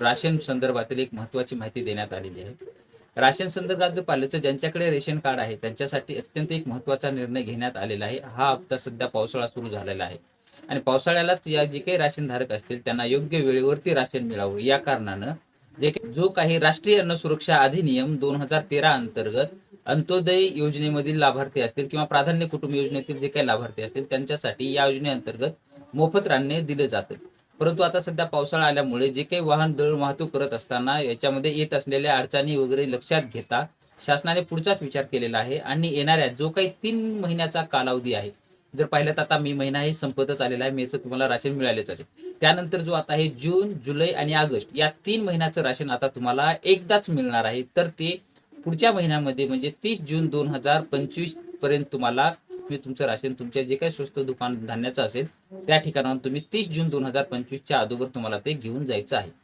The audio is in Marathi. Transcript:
राशन संदर्भातील एक महत्वाची माहिती देण्यात आलेली आहे. राशन संदर्भात जर पाहिलं तर ज्यांच्याकडे रेशन कार्ड आहे त्यांच्यासाठी अत्यंत एक महत्त्वाचा निर्णय घेण्यात आलेला आहे. हा हप्ता सध्या पावसाळा सुरू झालेला आहे. आणि पावसाळ्यालाच या जे काही राशन धारक असतील त्यांना योग्य वेळेवरती राशन मिळावं. या कारणानं जे जो काही राष्ट्रीय अन्न सुरक्षा अधिनियम दोन हजार तेरा अंतर्गत अंत्योदय योजनेमधील लाभार्थी असतील किंवा प्राधान्य कुटुंब योजनेतील जे काही लाभार्थी असतील त्यांच्यासाठी या योजनेअंतर्गत मोफत रान्य दिलं जातं. परंतु आता सध्या पावसाळा आल्यामुळे जे काही वाहन दळ वाहतूक करत असताना याच्यामध्ये येत असलेल्या अडचणी वगैरे लक्षात घेता शासनाने पुढचाच विचार केलेला आहे आणि येणाऱ्या जो काही तीन महिन्याचा कालावधी आहे जर पाहिलं तर आता मे महिना हे संपतच आलेला आहे मेचं तुम्हाला राशन मिळालेच असेल. त्यानंतर जो आता आहे जून जुलै आणि ऑगस्ट या तीन महिन्याचं राशन आता तुम्हाला एकदाच मिळणार आहे. तर ते पुढच्या महिन्यामध्ये म्हणजे तीस जून दोन हजार पंचवीसपर्यंत तुम्हाला तुम्ही तुमचं राशन तुमच्या जे काही स्वस्त दुकान धान्याचं असेल त्या ठिकाणाहून तुम्ही तीस जून दोन हजार पंचवीसच्या अगोदर तुम्हाला ते घेऊन जायचं आहे.